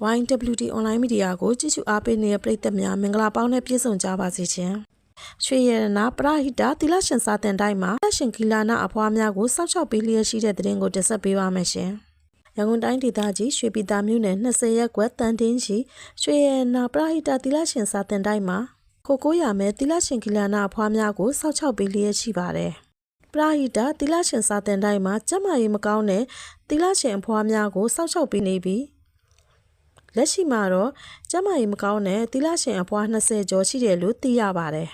YWD online media ကိုကြည့်ရှုအားပေးနေတဲ့ပရိသတ်များမင်္ဂလာပေါင်းနဲ့ပြည့်စုံကြပါစေရှင်။ရွှေရတနာပရဟိတသီလရှင်စာတင်တိုင်းမှာလက်ရှင်ဂီလာနာအဖွားများကိုစောင့်ရှောက်ပေးလျက်ရှိတဲ့တဲ့ရင်ကိုတင်ဆက်ပေးပါမယ်ရှင်။ရန်ကုန်တိုင်းဒေသကြီးရွှေပြည်သာမြို့နယ်20ရပ်ကွက်တန်တင်းရှိရွှေရတနာပရဟိတသီလရှင်စာတင်တိုင်းမှာကိုကိုရမဲသီလရှင်ဂီလာနာအဖွားများကိုစောင့်ရှောက်ပေးလျက်ရှိပါတယ်။ပရဟိတသီလရှင်စာတင်တိုင်းမှာကျမကြီးမကောင်းတဲ့သီလရှင်အဖွားများကိုစောင့်ရှောက်ပေးနေပြီး လက်ရှိမှာတော့ကျမကြီးမကောင်းတဲ့သီလရှင်အဖွား20ကျော်ရှိတယ်လို့သိရပါတယ်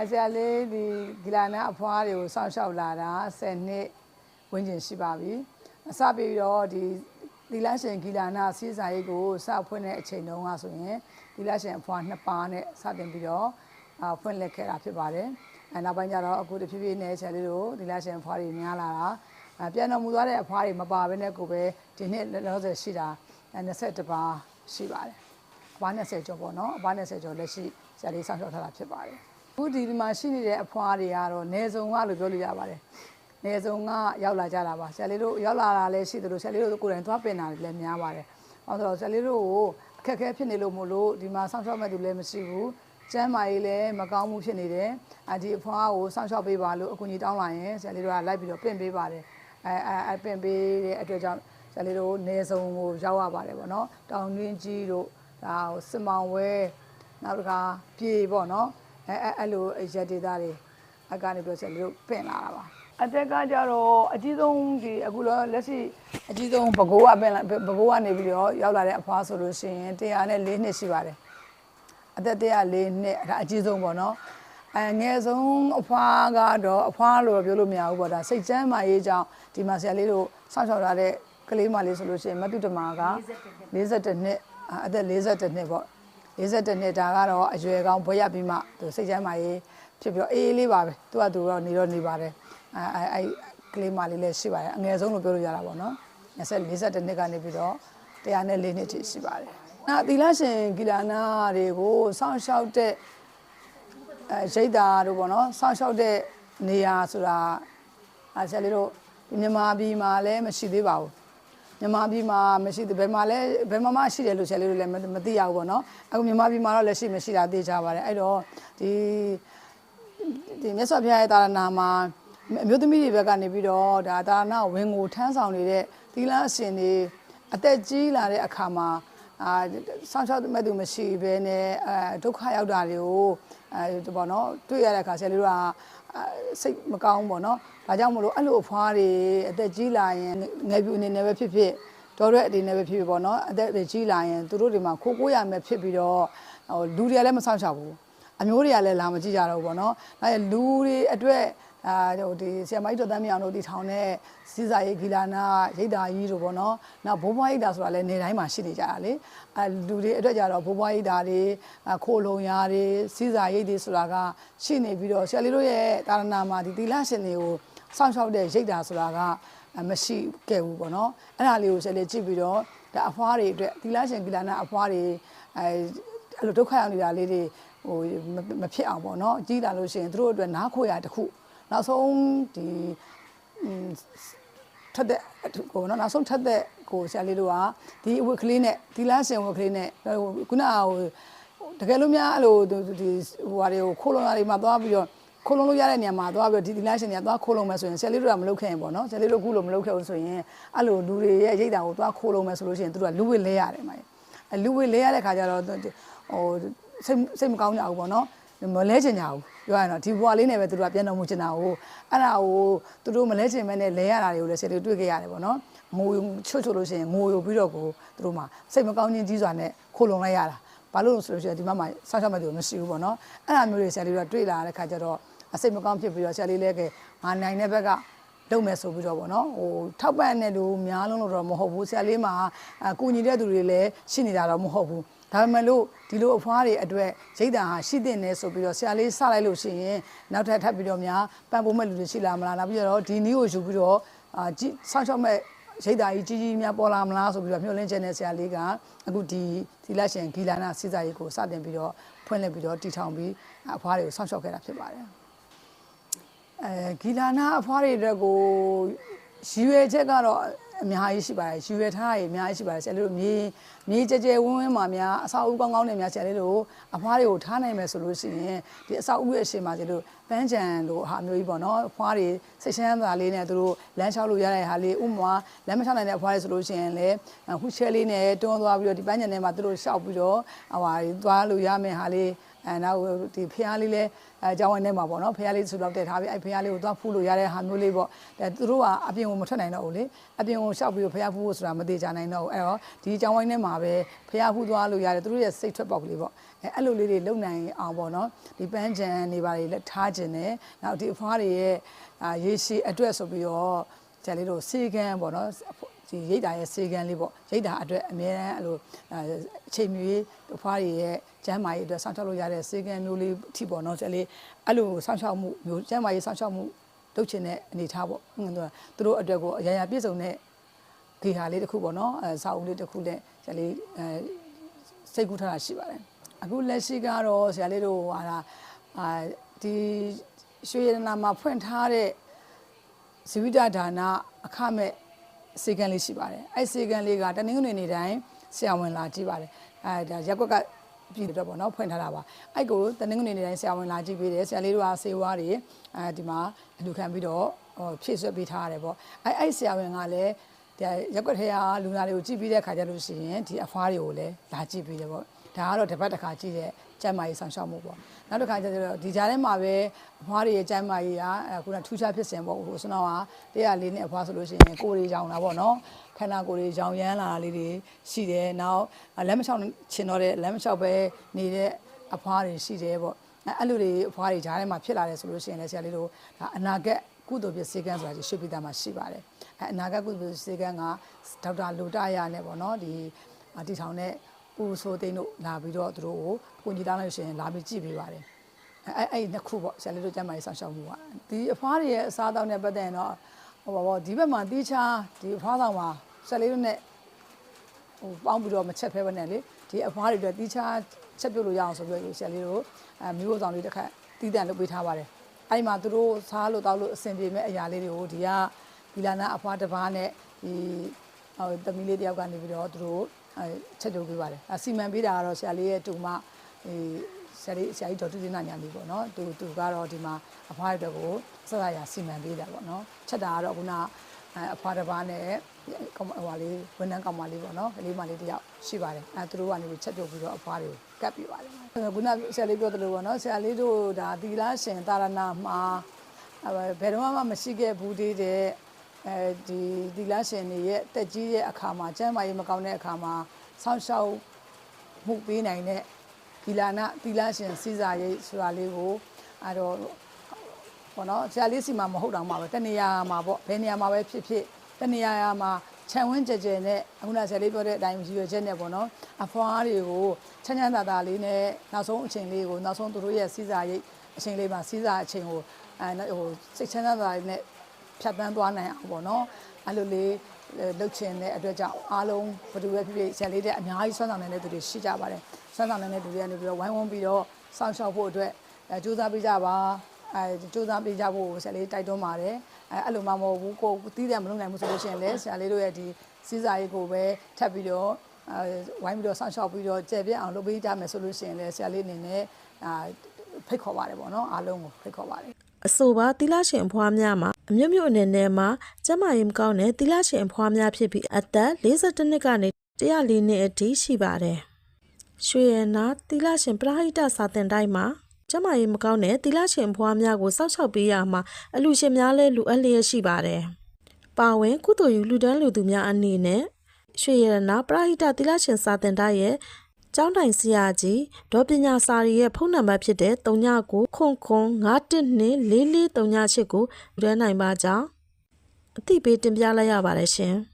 အဆရာလေးဒီဂီလာနာအဖွားတွေကိုစောင့်ရှောက်လာတာ10နှစ်ဝန်းကျင်ရှိပါပြီအစပြီးတော့ဒီဒီလရှင်ဂီလာနာစီးစာရေးကိုစဖွင့်တဲ့အချိန်တုန်းကဆိုရင်ဒီလရှင်အဖွားနှစ်ပါးနဲ့စတင်ပြီးတော့အာဖွင့်လက်ခဲ့တာဖြစ်ပါတယ်အဲနောက်ပိုင်းကျတော့အခုတဖြည်းဖြည်းနဲ့ဆရာလေးတို့ဒီလရှင်အဖွားတွေများလာတာအဲပြန်တော်မူသွားတဲ့အဖွားတွေမပါဘဲနဲ့ကိုပဲဒီနှစ်လောလောဆယ်ရှိတာ 21ပါးရှိပါတယ်အဖွား20ကျော်ပေါ့နော်အဖွား20ကျော်လက်ရှိဆရာလေးစောင့်ရှောက်ထားတာဖြစ်ပါတယ်အခုဒီဒီမှာရှိနေတဲ့အဖွားတွေကတော့နေစုံကလို့ပြောလို့ရပါတယ်။နေစုံကရောက်လာကြတာပါ။ဆရာလေးတို့ရောက်လာတာလည်းရှိသလိုဆရာလေးတို့ကိုယ်တိုင်သွားပင်တာလည်းများပါတယ်။အဲဆိုတော့ဆရာလေးတို့ကိုအခက်အခဲဖြစ်နေလို့မို့လို့ဒီမှာစောင့်ရှောက်မဲ့သူလည်းမရှိဘူး။ကျမ်းမာရေးလည်းမကောင်းမှုဖြစ်နေတယ်။အဒီအဖွားကိုစောင့်ရှောက်ပေးပါလို့အကူအညီတောင်းလာရင်ဆရာလေးတို့ကလိုက်ပြီးတော့ပင့်ပေးပါတယ်။အဲအဲအဲပင့်ပေးတဲ့အတွက်ကြောင့် ဆရာလေးတို့နေစုံကိုရောက်ရပါတယ်ပေါ့နော်။တောင်တွင်းကြီးတို့ဒါဟိုစင်မောင်ဝဲနောက်တစ်ခါပြေပေါ့နော်။အဲအဲအဲ့လိုရက်ဒေတာတွေအကနေပြောချက်လို့ပင့်လာတာပါအတက်ကကြတော့အကြီးဆုံးဒီအခုလောလက်ရှိအကြီးဆုံးဘကိုးကပင့်လာဘကိုးကနေပြီးတော့ရောက်လာတဲ့အဖွားဆိုလို့ရှိရင်104နှစ်ရှိပါတယ်အသက်104နှစ်ဒါအကြီးဆုံးပေါ့နော်အငယ်ဆုံးအဖွားကတော့အဖွားလို့ပြောလို့မရဘူးပေါ့ဒါစိတ်ချမ်းမာရေးကြောင့်ဒီမှာဆရာလေးတို့စောင့်ရှောက်ထားတဲ့ ကလေးမလေးဆိုလို့ရှိရင်မတုတမာက42နှစ်အသက်42နှစ်ပေါ့52နှစ်ဒါကတော့အရွယ်ကောင်းဘွဲရပြီးမှသူစိတ်ချမ်းသာရေးဖြစ်ပြီးတော့အေးအေးလေးပါပဲသူကသူတော့နေတော့နေပါတယ်အဲအဲအဲကလေးမလေးလည်းရှိပါတယ်အငယ်ဆုံးလို့ပြောလို့ရတာပေါ့နော်20 42နှစ်ကနေပြီးတော့104နှစ်ထိရှိပါတယ်နောက်သီလရှင်ဂီလာနာတွေကိုစောင့်ရှောက်တဲ့အဲရိတ်တာတို့ပေါ့နော်စောင့်ရှောက်တဲ့နေရာဆိုတာအဲဆက်လေးတို့ဒီမြန်မာပြည်မှာလည်းမရှိသေးပါဘူး မြန်မာပြည်မှာမရှိသေးဘယ်မှာလဲဘယ်မှာမှရှိတယ်လို့ဆရာလေးတို့လည်းမမသိရဘူးပေါ့နော်အခုမြန်မာပြည်မှာတော့လက်ရှိမရှိတာသိကြပါတယ်အဲ့တော့ဒီဒီမြတ်စွာဘုရားရဲ့တာရနာမှာအမျိုးသမီးတွေဘက်ကနေပြီးတော့ဒါတာရနာဝင်ကိုထမ်းဆောင်နေတဲ့သီလအရှင်တွေအသက်ကြီးလာတဲ့အခါမှာအာဆောင်းချောက်မဲ့သူမရှိဘဲနဲ့အဲဒုက္ခရောက်တာတွေကိုအဲပေါ့နော်တွေ့ရတဲ့အခါဆရာလေးတို့ကအဲစိတ်မကောင်းဘူးပေါ့နော် ဒါကြောင့်မလို့အဲ့လိုအဖွားတွေအသက်ကြီးလာရင်ငယ်ပြူအနေနဲ့ပဲဖြစ်ဖြစ်တော်တဲ့အနေနဲ့ပဲဖြစ်ဖြစ်ပေါ့နော်အသက်တွေကြီးလာရင်သူတို့တွေမှာခိုးကိုးရမယ်ဖြစ်ပြီးတော့ဟိုလူတွေကလည်းမဆောင်ချဘူးအမျိုးတွေကလည်းလာမကြည့်ကြတော့ဘူးပေါ့နော်ဒါရလူတွေအတွက်အာဟိုဒီဆီယမိုက်တော်တမ်းမြောင်တို့ဒီထောင်တဲ့စီစာရေးဂီလာနာရိတ်တာကြီးတို့ပေါ့နော်နောက်ဘိုးဘွားရိတ်တာဆိုတာလည်းနေတိုင်းမှာရှိနေကြတာလေအဲလူတွေအတွက်ကြတော့ဘိုးဘွားရိတ်တာတွေခိုးလုံရာတွေစီစာရိတ်တွေဆိုတာကရှိနေပြီးတော့ဆရာလေးတို့ရဲ့တာရနာမှာဒီသီလရှင်တွေကို စောင့်ရှောက်တဲ့ရိတ်တာဆိုတာကမရှိခဲ့ဘူးပေါ့နော်အဲ့ဒါလေးကိုဆရာလေးကြည့်ပြီးတော့ဒါအဖွားတွေအတွက်သီလရှင်ဂီလာနာအဖွားတွေအဲအဲ့လိုဒုက္ခရောက်နေတာလေးတွေဟိုမဖြစ်အောင်ပေါ့နော်ကြီးလာလို့ရှိရင်တို့အတွက်နားခိုရတခုနောက်ဆုံးဒီထက်တဲ့ကိုနော်နောက်ဆုံးထက်တဲ့ကိုဆရာလေးတို့ကဒီအဝတ်ကလေးနဲ့ဒီလားစင်ဝတ်ကလေးနဲ့ခုနကဟိုတကယ်လို့များအဲ့လိုဒီဟိုဟာတွေကိုခိုးလုံရတွေမှာသွားပြီးတော့ ခိုးလုံလို့ရတဲ့နေရာမှာသွားပြီးတော့ဒီဒီလားရှင်တွေကသွားခိုးလုံမယ်ဆိုရင်ဆရာလေးတို့ကမလုပ်ခဲ့ရင်ပေါ့နော်ဆရာလေးတို့ခုလိုမလုပ်ခဲ့ဘူးဆိုရင်အဲ့လိုလူတွေရဲ့ရိတ်တာကိုသွားခိုးလုံမယ်ဆိုလို့ရှိရင်တို့ကလူဝစ်လဲရတယ်မှာအဲလူဝစ်လဲရတဲ့ခါကျတော့ဟိုစိတ်စိတ်မကောင်းကြဘူးပေါ့နော်မလဲချင်ကြဘူးပြောရရင်တော့ဒီဘွားလေးနဲ့ပဲသူတို့ကပြန်တော်မူချင်တာကိုအဲ့ဒါကိုသူတို့မလဲချင်မဲနဲ့လဲရတာတွေကိုလည်းဆယ်လေးတွေ့ခဲ့ရတယ်ပေါ့နော်ငိုချွတ်ချွတ်လို့ရှိရင်ငိုယူပြီးတော့ကိုသူတို့မှစိတ်မကောင်းခြင်းကြီးစွာနဲ့ခိုးလုံလိုက်ရတာဘာလို့လဲဆိုလို့ရှိရင်ဒီမှာမှဆောက်ရှောက်မဲ့သူမရှိဘူးပေါ့နော်အဲ့ဒါမျိုးတွေဆယ်လေးတို့တွေ့လာတဲ့ခါကျတော့ စိတ်မကောင်းဖြစ်ပြီးတော့ဆယ်လေးလည်းကငါနိုင်တဲ့ဘက်ကလုပ်မယ်ဆိုပြီးတော့ဗောနော်ဟိုထောက်ပံ့တဲ့လူများလုံးလို့တော့မဟုတ်ဘူးဆရာလေးမှာအကူညီတဲ့သူတွေလည်းရှိနေတာတော့မဟုတ်ဘူးဒါပေမဲ့လို့ဒီလိုအဖွားတွေအတွက်ရိတ်တံဟာရှိတဲ့နေဆိုပြီးတော့ဆရာလေးစလိုက်လို့ရှိရင်နောက်ထပ်ထပ်ပြီးတော့များပံ့ပိုးမဲ့လူတွေရှိလာမလားနောက်ပြီးတော့ဒီနည်းကိုယူပြီးတော့အာဆောက်ရှောက်မဲ့ရိတ်တာကြီးကြီးကြီးများပေါ်လာမလားဆိုပြီးတော့မျှော်လင့်ချက်နဲ့ဆရာလေးကအခုဒီသီလရှင်ဂီလာနာစိစာရေးကိုစတင်ပြီးတော့ဖွင့်လှစ်ပြီးတော့တည်ထောင်ပြီးအဖွားတွေကိုဆောက်ရှောက်ခဲ့တာဖြစ်ပါတယ် အဲဂီလာနာအဖွားတွေအတွက်ကိုရည်ရွယ်ချက်ကတော့အများကြီးရှိပါတယ်ယူရထားရေအများကြီးရှိပါတယ်ဆရာလေးတို့မြေမြေကြဲကြဲဝင်းဝင်းမှာများအဆောက်အဦကောင်းကောင်းနဲ့များဆရာလေးတို့အဖွားတွေကိုထားနိုင်မယ်ဆိုလို့ရှိရင်ဒီအဆောက်အဦရဲ့အရှိန်မှာဆရာလေးတို့ပန်းချံတို့ဟာမျိုးကြီးပေါ့နော်အဖွားတွေစိတ်ချမ်းသာလေးနဲ့သူတို့လမ်းလျှောက်လို့ရတဲ့ဟာလေးဥမာလမ်းမလျှောက်နိုင်တဲ့အဖွားတွေဆိုလို့ရှိရင်လည်းဟူချဲလေးနဲ့တွန်းသွားပြီးတော့ဒီပန်းချံထဲမှာသူတို့ရှောက်ပြီးတော့ဟိုဟာသွားလို့ရမယ်ဟာလေး အဲနောက်ဒီဖျားလေးလဲအဲကျောင်းဝင်းထဲမှာပေါ့နော်ဖျားလေးဆူလောက်တက်ထားပြီးအဲဖျားလေးကိုသွားဖူးလို့ရတဲ့ဟာမျိုးလေးပေါ့အဲသူတို့ကအပြင်ကိုမထွက်နိုင်တော့ဘူးလေအပြင်ကိုရှောက်ပြီးတော့ဖျားဖူးဖို့ဆိုတာမသေးချနိုင်တော့ဘူးအဲ့တော့ဒီကျောင်းဝင်းထဲမှာပဲဖျားဖူးသွားလို့ရတယ်သူတို့ရဲ့စိတ်ထွက်ပေါက်ကလေးပေါ့အဲအဲ့လိုလေးတွေလုံနိုင်အောင်ပေါ့နော်ဒီပန်းချံနေပါလေလက်ထားခြင်းနဲ့နောက်ဒီအဖွားတွေရဲ့အာရေရှည်အတွက်ဆိုပြီးတော့ကျန်လေးတို့စေကန်းပေါ့နော်ဒီရိတ်တာရဲ့စေကန်းလေးပေါ့ရိတ်တာအတွက်အများအားအဲ့လိုအချိန်မျိုးအဖွားတွေရဲ့ ကျမ်းမာရေးအတွက်စောင့်ရှောက်လို့ရတဲ့စေကန်းမျိုးလေးအထိပေါ့နော်ကျန်လေးအဲ့လိုစောင့်ရှောက်မှုမျိုးကျမ်းမာရေးစောင့်ရှောက်မှုလုပ်ချင်တဲ့အနေထားပေါ့ဟွန်းသူတို့အတွက်ကိုအရာရာပြည့်စုံတဲ့ဂေဟာလေးတစ်ခုပေါ့နော်အဲစာအုပ်လေးတစ်ခုနဲ့ကျန်လေးအဲစိတ်ကူးထားတာရှိပါတယ်အခုလက်ရှိကတော့ဆရာလေးတို့ဟာအာဒီရွှေရတနာမှာဖွင့်ထားတဲ့ဇီဝိတဒါနအခမဲ့စေကံလေးရှိပါတယ်အဲ့စေကံလေးကတနင်္ဂနွေနေ့တိုင်းဆရာဝန်လာကြည့်ပါတယ်အဲဒါရက်ကွက်က ပြည်တော့ပေါ့နော်ဖွင့်ထားတာပါအဲ့ကိုတနင်္ဂနွေနေ့တိုင်းဆရာဝန်လာကြည့်ပေးတယ်ဆရာလေးတို့ကစေဝါးတွေအဲဒီမှာအလူခံပြီးတော့ဟိုဖြည့်ဆွတ်ပေးထားရတယ်ပေါ့အဲ့အဲ့ဆရာဝန်ကလည်းဒီရက်ကွက်ထဲကလူနာတွေကိုကြည့်ပြီးတဲ့ခါကျလို့ရှိရင်ဒီအဖွားတွေကိုလည်းလာကြည့်ပေးတယ်ပေါ့ ဒါကတော့တစ်ပတ်တစ်ခါကြည့်တဲ့ကျမ်းမာရေးဆောင်ရှောက်မှုပေါ့နောက်တစ်ခါကျတော့ဒီကြားထဲမှာပဲအဖွားတွေရဲ့ကျမ်းမာရေးကအခုနထူးခြားဖြစ်စဉ်ပေါ့ဟိုစနောကတရားလေးနဲ့အဖွားဆိုလို့ရှိရင်ကိုယ်တွေကြောင်တာပေါ့နော်ခန္ဓာကိုယ်တွေကြောင်ရမ်းလာတာလေးတွေရှိတယ်နောက်လက်မချောက်ချင်တော့တဲ့လက်မချောက်ပဲနေတဲ့အဖွားတွေရှိတယ်ပေါ့အဲ့လိုတွေအဖွားတွေကြားထဲမှာဖြစ်လာတယ်ဆိုလို့ရှိရင်လည်းဆရာလေးတို့ဒါအနာဂတ်ကုသိုလ်ပြစေကန်းဆိုတာရှိပိသားမှာရှိပါတယ်အဲအနာဂတ်ကုသိုလ်စေကန်းကဒေါက်တာလူတရနဲ့ပေါ့နော်ဒီတီထောင်တဲ့ ပူဆိုသိန်းတို့လာပြီးတော့သူတို့ကိုအကူကြီးတောင်းလို့ရှိရင်လာပြီးကြည့်ပေးပါတယ်အဲအဲ့နှစ်ခုပေါ့ဆရာလေးတို့ကျမ်းမာရေးဆောင်ရှောက်မှုကဒီအဖွားတွေရဲ့အစားအသောက်နဲ့ပတ်သက်ရင်တော့ဟိုပါပေါ့ဒီဘက်မှာတီးချာဒီအဖွားဆောင်မှာဆရာလေးတို့နဲ့ဟိုပေါင်းပြီးတော့မချက်ဖဲပဲနဲ့လေဒီအဖွားတွေအတွက်တီးချာချက်ပြုတ်လို့ရအောင်ဆိုပြီးတော့ဆရာလေးတို့အဲမျိုးဆောင်လေးတစ်ခါတီးတန့်လုပ်ပေးထားပါတယ်အဲ့ဒီမှာသူတို့စားလို့တောက်လို့အဆင်ပြေမဲ့အရာလေးတွေကိုဒီကဒီလာနာအဖွားတစ်ပါးနဲ့ဒီဟိုသမီးလေးတယောက်ကနေပြီးတော့သူတို့ အဲချက်ကြိုးပေးပါတယ်အစီမံပေးတာကတော့ဆရာလေးရဲ့တူမအဲဆရာလေးဆရာကြီးဒေါ်တူတင်နာညာလေးပေါ့နော်သူသူကတော့ဒီမှာအဖွားအတွက်ကိုဆက်ရရစီမံပေးတာပေါ့နော်ချက်တာကတော့ခုနအဖွားတစ်ပါးနဲ့ဟိုဟာလေးဝန်ထမ်းကောင်မလေးပေါ့နော်ကလေးမလေးတယောက်ရှိပါတယ်အဲသူတို့ကနေပြီးချက်ပြုတ်ပြီးတော့အဖွားတွေကိုကတ်ပြပါတယ်ခုနဆရာလေးပြောသလိုပေါ့နော်ဆရာလေးတို့ဒါသီလရှင်တာရဏမှာဘယ်တော့မှမရှိခဲ့ဘူးသေးတဲ့ အဲဒီဒီလရှင်တွေရဲ့တက်ကြီးရဲ့အခါမှာကျမ်းမာရေးမကောင်းတဲ့အခါမှာဆောင်းရှောက်မှုပေးနိုင်တဲ့ဒီလာနာဒီလရှင်စီစာရေးဆိုတာလေးကိုအဲ့တော့ဘောနော်ဆရာလေးစီမှာမဟုတ်တော့မှာပဲတနေရာမှာပေါ့ဘယ်နေရာမှာပဲဖြစ်ဖြစ်တနေရာမှာခြံဝင်းကြဲကြဲနဲ့အခုနဆရာလေးပြောတဲ့အတိုင်းရည်ရွယ်ချက်နဲ့ပေါ့နော်အဖွားတွေကိုချမ်းချမ်းသာသာလေးနဲ့နောက်ဆုံးအချိန်လေးကိုနောက်ဆုံးသူတို့ရဲ့စီစာရေးအချိန်လေးမှာစီစာအချိန်ကိုအဲဟိုစိတ်ချမ်းသာသာလေးနဲ့ ဖြတ်တန်းသွားနိုင်အောင်ပေါ့နော်အဲ့လိုလေးလှုပ်ချင်တဲ့အတွက်ကြောင့်အားလုံးဘယ်သူပဲဖြစ်ဖြစ်ဆရာလေးတဲ့အများကြီးဆွမ်းဆောင်နေတဲ့သူတွေရှိကြပါတယ်ဆွမ်းဆောင်နေတဲ့သူတွေကနေပြီးတော့ဝိုင်းဝန်းပြီးတော့စောင့်ရှောက်ဖို့အတွက်အဲစူးစမ်းပေးကြပါအဲစူးစမ်းပေးကြဖို့ဆရာလေးတိုက်တွန်းပါတယ်အဲအဲ့လိုမှမဟုတ်ဘူးကိုတီးတယ်မလုပ်နိုင်ဘူးဆိုလို့ရှိရင်လည်းဆရာလေးတို့ရဲ့ဒီစီးစာရေးကိုပဲထပ်ပြီးတော့အဲဝိုင်းပြီးတော့စောင့်ရှောက်ပြီးတော့ကြဲပြအောင်လုပ်ပေးကြမယ်ဆိုလို့ရှိရင်လည်းဆရာလေးအနေနဲ့အာဖိတ်ခေါ်ပါတယ်ပေါ့နော်အားလုံးကိုဖိတ်ခေါ်ပါတယ် အဆိုပါသီလရှင်အဖွားများမှာအမျိုးမျိုးအနေနဲ့မှာကျမရင်မကောင်းတဲ့သီလရှင်အဖွားများဖြစ်ပြီးအသက်52နှစ်ကနေ104နှစ်အထိရှိပါတယ်။ရွှေရနာသီလရှင်ပရဟိတစာတင်တိုင်းမှာကျမရင်မကောင်းတဲ့သီလရှင်အဖွားများကိုစောင့်ရှောက်ပေးရမှာအလူရှင်များလည်းလူအပ်လျက်ရှိပါတယ်။ပါဝင်ကုသိုလ်ယူလူတန်းလူသူများအနေနဲ့ရွှေရနာပရဟိတသီလရှင်စာတင်တိုင်းရဲ့ ကျောင်းတိုင်ဆရာကြီးဒေါ်ပညာစာရီရဲ့ဖုန်းနံပါတ်ဖြစ်တဲ့39ခွန်ခွန်9124438ကိုယူရနိုင်ပါကြောင်းအသိပေးတင်ပြလိုက်ရပါတယ်ရှင်။